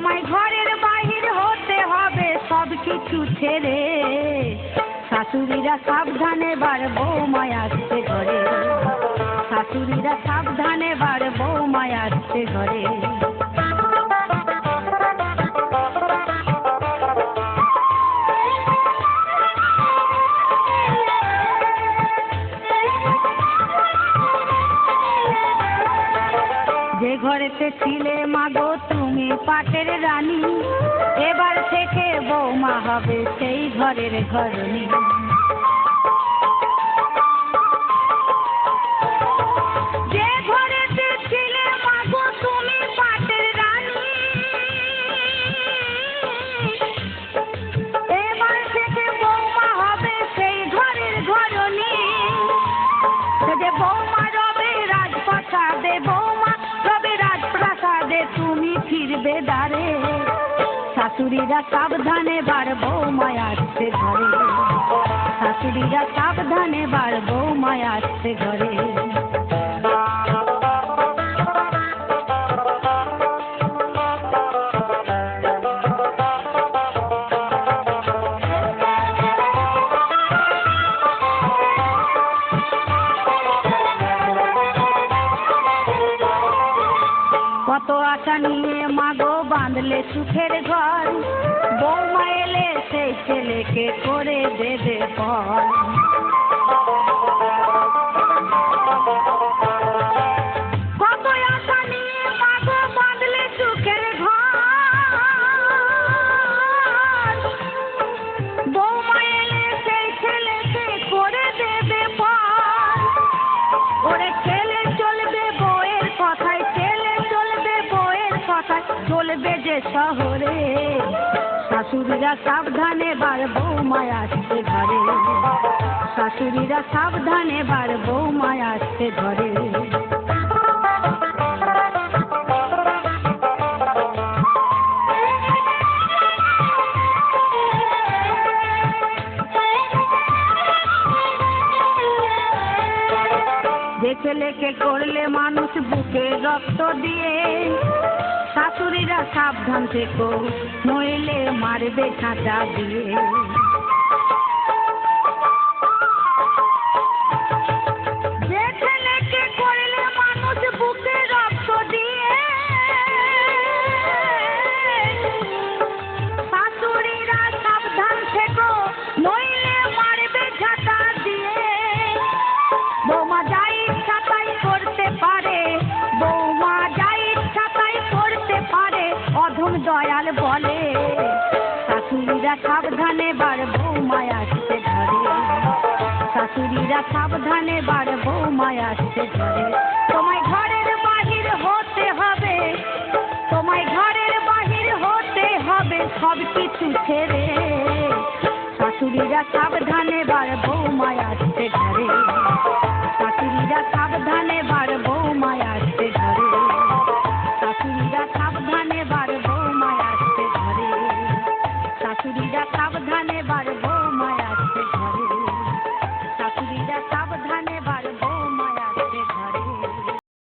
তোমায় ঘরের বাহির হতে হবে সব কিছু ছেড়ে। শাশুড়িরা সাবধানে বার বৌমায় আসছে ঘরে। শাশুড়িরা সাবধানে বার বৌমায় আসছে ঘরে। ঘরেতে ছিলে যে ঘরেতে তুমি পাটের রানী। এবার থেকে বৌমা হবে সেই ঘরের ঘরণী। রাজপ্রাসাদে বৌমা রবে রাজপ্রাসাদে তুমি ফিরবে দ্বারে শাশুড়িরা সাবধানে বার বৌমায় আসছে ঘরে শাশুড়িরা সাবধানে বার বৌমায় আসছে ঘরে কত আশা নিয়ে মাগো বাঁধলে সুখের ঘর। বৌমা এলে সেই ছেলেকে করে দেবে পর। শহরে। শাশুড়িরা সাবধানে বার বৌমায় আসছে ধরে শাশুড়িরা সাবধানে বার বৌমায় আসছে ঘরে। ছেলেকে করলে মানুষ বুকে রক্ত দিয়ে। শাশুড়িরা সাবধান থেকো নইলে মারবে খাঁচা দিয়ে। সাবধানে বার বৌমায় আসছে ধরে শাশুড়িরা সাবধানে বার বৌমায় আসছে ধরে তোমায় ঘরের বাহির হতে হবে, তোমায় ঘরের বাহির হতে হবে সব কিছু ছেড়ে। শাশুড়িরা সাবধানে বার বৌমায় আসছে সাবধানে